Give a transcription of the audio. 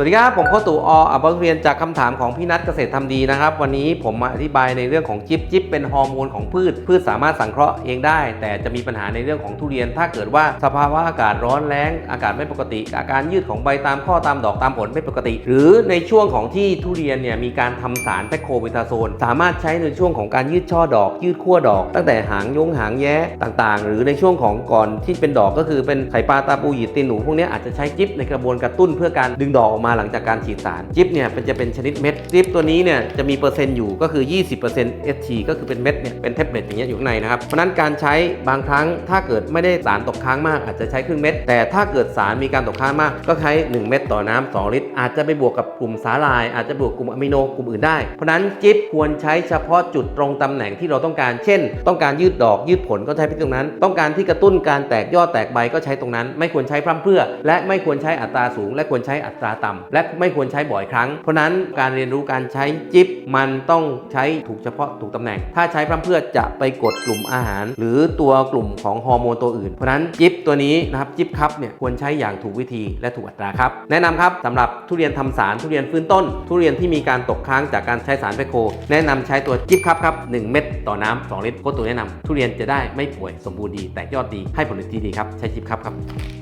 สวัสดีครับผมโคตู่ออับบเรียนจากคำถามของพี่นัทเกษตรทำดีนะครับ วันนี้ผมมาอธิบายในเรื่องของจิบจิบเป็นฮอร์โมนของพืช พืชสามารถสังเคราะห์เองได้ แต่จะมีปัญหาในเรื่องของทุเรียน ถ้าเกิดว่าสภาวะอากาศร้อนแรงอากาศไม่ปกติ อาการยืดของใบตามข้อตามดอกตามผลไม่ปกติ หรือในช่วงของที่ทุเรียนเนี่ยมีการทำสารแพคโคเบตาโซน สามารถใช้ในช่วงของการยืดช่อดอก ยืดขั้วดอก ตั้งแต่หางยงหางแย้ต่างๆ หรือในช่วงของก่อนที่เป็นดอกก็คือเป็นไข่ปลาตาปูหยีดตีนหนูพวกนี้อาจจะใช้จิบในกระบวนกระตุ้นเพื่อการดึงดอกออกมาหลังจากการฉีดสาร จิบเนี่ยเป็นจะเป็นชนิดเม็ดจิบตัวนี้เนี่ยจะมีเปอร์เซ็นต์อยู่ก็คือ 20% ST ก็คือเป็นเม็ดเนี่ยเป็นแท็บเล็ตอย่างเงี้ยอยู่ข้างในนะครับเพราะนั้นการใช้บางครั้งถ้าเกิดไม่ได้สารตกค้างมากอาจจะใช้ครึ่งเม็ดแต่ถ้าเกิดสารมีการตกค้างมาก ก็ใช้ 1 เม็ดต่อน้ำ2ลิตร อาจจะไปบวกกับกลุ่มสาลาย อาจจะบวกกลุ่มอะมิโนกลุ่มอื่นได้ เพราะนั้นจิบควรใช้เฉพาะจุดตรงตำแหน่งที่เราต้องการ เช่น ต้องการยืดดอกยืดผลก็ใช้ไปตรงนั้น ต้องการที่กระตุ้นการแตกยอดแตกใบก็ใช้ตรงนั้น ไม่ควรใช้พร่ำเพื่อ และไม่ควรใช้อัตราสูง และควรใช้อัตราต่ำและไม่ควรใช้บ่อยครั้ง เพราะนั้นการเรียนรู้การใช้จิ๊บมันต้องใช้ถูกเฉพาะถูกตำแหน่ง ถ้าใช้พร่ำเพื่อจะไปกดกลุ่มอาหาร หรือตัวกลุ่มของฮอร์โมนตัวอื่น เพราะนั้นจิ๊บตัวนี้นะครับจิ๊บครับเนี่ยควรใช้อย่างถูกวิธีและถูกอัตราครับ แนะนำครับสำหรับทุเรียนทำสารทุเรียนฟื้นต้น ทุเรียนที่มีการตกค้างจากการใช้สารแพคโค แนะนำใช้ตัวจิ๊บครับครับ1เม็ดต่อน้ำ2ลิตรโคตรตัวแนะนำทุเรียนจะได้ไม่ป่วยสมบูรณ์ดีแตกยอดดีให้ผลผลิตที่ดีครับใช้จิ๊บครับครับ